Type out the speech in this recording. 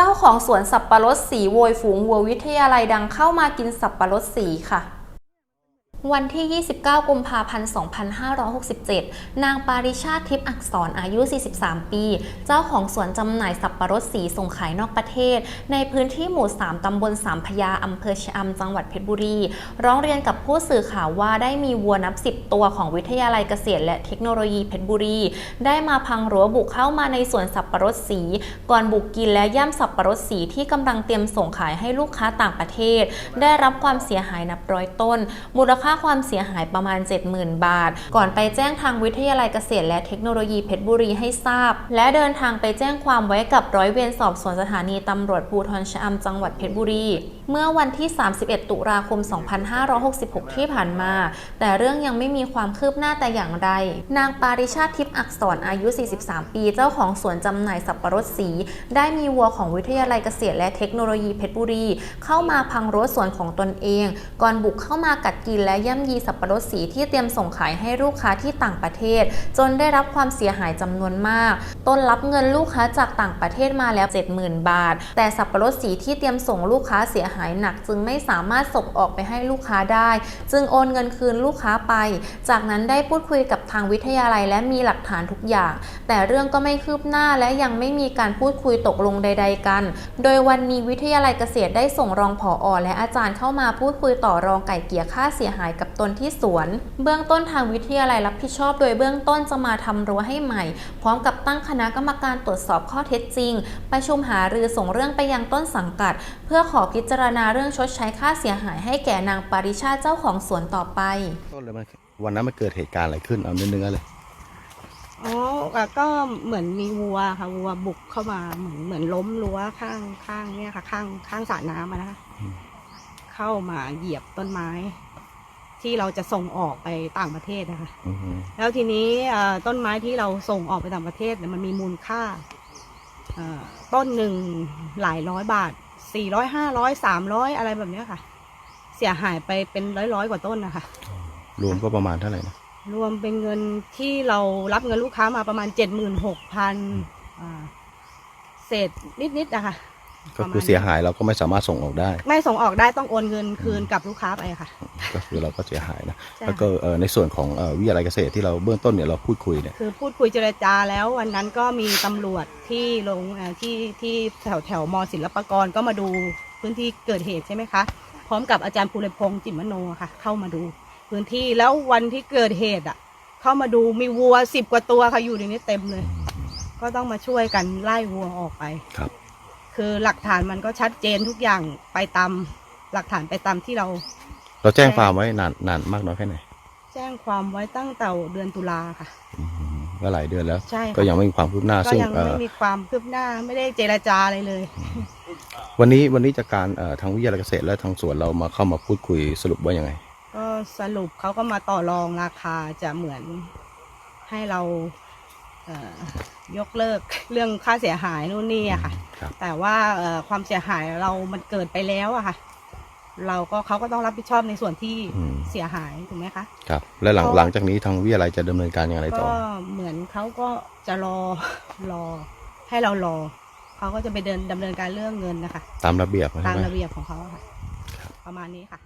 เจ้าของสวนสับปะรดสีโวยฝูงวัววิทยาลัยดังเข้ามากินสับปะรดสีค่ะ วันที่ 29 กุมภาพันธ์ 2567 นางปาริชาติทิพย์อักษรอายุ 43 ปี เจ้าของสวนจำหน่ายสับปะรดสีส่งขายนอกประเทศ ในพื้นที่หมู่ 3 ตำบลสามพยา อำเภอชะอำจังหวัดเพชรบุรี ร้องเรียนกับผู้สื่อข่าวว่าได้มีวัวนับ 10 ตัวของวิทยาลัยเกษตรและเทคโนโลยีเพชรบุรี ได้มาพังรั้วบุกเข้ามาในสวนสับปะรดสี ก่อนบุกกินและย่ำสับปะรดสีที่กำลังเตรียมส่งขายให้ลูกค้าต่างประเทศ ได้รับความเสียหายนับร้อยต้น มูลค่าความเสียหายประมาณ 70,000 บาท ก่อนไปแจ้งทางวิทยาลัยเกษตรและเทคโนโลยีเพชรบุรีให้ทราบ และเดินทางไปแจ้งความไว้กับร้อยเวรสอบสวนสถานีตำรวจภูธรชะอำจังหวัดเพชรบุรี เมื่อวันที่ 31 ตุลาคม 2566 ที่ผ่านมา แต่เรื่องยังไม่มีความคืบหน้าแต่อย่างใดนางปาริชาติทิพย์อักษรอายุ 43 ปี เจ้าของสวนจำหน่ายสับปะรดสี ได้มีวัวของวิทยาลัยเกษตรและเทคโนโลยีเพชรบุรี เข้ามาพังรั้วสวนของตนเอง ก่อนบุกเข้ามากัดกินและย่ำยีสับปะรดสีที่เตรียมส่งขายให้ลูกค้าที่ต่างประเทศ จนได้รับความเสียหายจำนวนมาก ต้นรับเงินลูกค้าจากต่างประเทศมาแล้ว 70,000 บาท แต่สับปะรดสีที่เตรียมส่งลูกค้าเสียหายหนัก จึงไม่สามารถส่งออกไปให้ลูกค้าได้ จึงโอนเงินคืนลูกค้าไป จากนั้นได้พูดคุยกับทางวิทยาลัย และมีหลักฐานทุกอย่าง แต่เรื่องก็ไม่คืบหน้าและยังไม่มีการพูดคุยตกลงใด ๆ กัน โดยวันนี้วิทยาลัยเกษตรได้ส่งรองผออและอาจารย์เข้ามาพูดคุยต่อรองไก่เกี่ยค่าเสียหายกับตนที่สวน เบื้องต้นทางวิทยาลัยรับผิดชอบ โดยเบื้องต้นจะมาทำรั้วให้ใหม่ พร้อมกับตั้งคณะกรรมการตรวจสอบข้อเท็จจริง ประชุมหารือส่งเรื่องไปยังต้นสังกัด เพื่อขอพิจารณาเรื่องชดใช้ค่าเสียหายให้แก่นางปาริชาติเจ้าของสวนต่อไป ต้นเลยมันวันนั้นมันเกิดเหตุการณ์อะไรขึ้นเอาเนื้อๆเลย อ๋ออะก็เหมือนมีวัวค่ะวัวบุกเข้ามาเหมือนเหมือนล้มรั้วข้างข้างเนี่ยค่ะ ข้างข้างสระน้ำอะนะคะอืมเข้ามาเหยียบต้นไม้ ที่เราจะส่งออกไปต่างประเทศนะคะอือฮึแล้วทีนี้เอ่อต้นไม้ที่เราส่งออกไปต่างประเทศเนี่ยมันมีมูลค่าเอ่อต้นหนึ่งหลายร้อยบาทสี่ร้อยห้าร้อยสามร้อยอะไรแบบเนี้ยค่ะ เสียหายไปเป็นร้อยร้อยๆกว่าต้นนะคะ รวมก็ประมาณเท่าไหร่นะ รวมเป็นเงินที่เรารับเงินลูกค้ามาประมาณเจ็ดหมื่นหกพันเศษนิดๆนะคะ ก็คือเสียหายเราก็ไม่สามารถส่งออกได้ ไม่ส่งออกได้ต้องโอนเงินคืนกับลูกค้าไปค่ะ ก็คือเราก็เสียหายนะใช่แล้วก็เอ่อในส่วนของเอ่อวิทยาลัยเกษตรที่เราเบื้องต้นเนี่ยเราพูดคุยเนี่ยคือพูดคุยเจรจาแล้ววันนั้นก็มีตำรวจที่ลงเอ่อที่ที่แถวแถวมศิลปากรก็มาดูพื้นที่เกิดเหตุใช่ไหมคะพร้อมกับอาจารย์ภูริพงษ์จิมมโนค่ะ เข้ามาดู พื้นที่แล้ววันที่เกิดเหตุอะ เข้ามาดูมีวัวสิบกว่าตัวค่ะอยู่ในนี้เต็มเลย ก็ต้องมาช่วยกันไล่วัวออกไปครับ คือหลักฐานมันก็ชัดเจนทุกอย่างไปตามหลักฐานไปตามที่เรา เราแจ้งความไว้นานนานมากน้อยแค่ไหนแจ้งความไว้ตั้งแต่เดือนตุลาค่ะ อืมก็หลายเดือนแล้ว ใช่ค่ะ ก็ยังไม่มีความคืบหน้า ก็ซึ่งยังเอ่ไม่อมีความคืบหน้าไม่ได้เจรจาอะไรเลย วันนี้วันนี้จากการเอ่อทางวิทยาลัยเกษตรและทางสวนเรามาเข้ามาพูดคุยสรุปว่ายังไง ก็สรุปเขาก็มาต่อรองราคาจะเหมือนให้เราเอ่อยกเลิกเรื่องค่าเสียหายนู่นนี่อะค่ะครับ แต่ว่าเอ่อความเสียหายเรามันเกิดไปแล้วอะค่ะ เราก็เขาก็ต้องรับผิดชอบในส่วนที่อืมเสียหายถูกไหมคะครับ และหลังก็หลังจากนี้ทางวิทยาลัยจะดำเนินการอย่างไรต่อก็เหมือนเขาก็จะรอรอ ให้เรารอเขาก็จะไปเดินดำเนินการเรื่องเงินนะคะ ตามระเบียบตาใช่มไหมระเบียบของเขาอะค่ะ ประมาณนี้ค่ะ